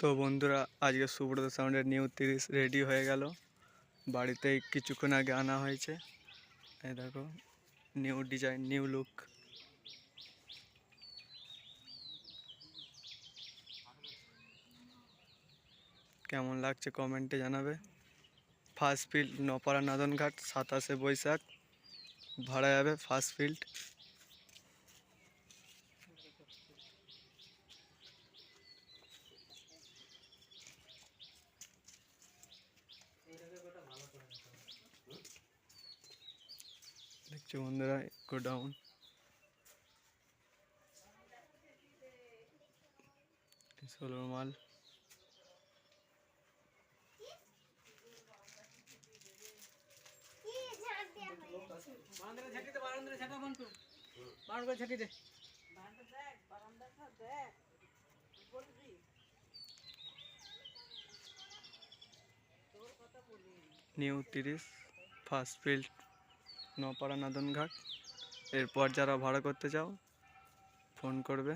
তো বন্ধুরা, আজকে সুব্রত সাউন্ডের নিউ তিরিশ রেডি হয়ে গেল। বাড়িতে কিছুক্ষণ আগে আনা হয়েছে। এই দেখো, নিউ ডিজাইন, নিউ লুক। কেমন লাগছে কমেন্টে জানাবে। ফার্স্ট ফিল্ড নপাড়া নাদনঘাট, সাতাশে বৈশাখ। ভাড়া যাবে ফার্স্ট ফিল্ড। দেখছ বন্ধুরা গোডাউন ষোলো মাল নিউ তিরিশ ফার্স্ট ফিল্ড নপাড়া নাদনঘাট এরপর যারা ভাড়া করতে চাও ফোন করবে।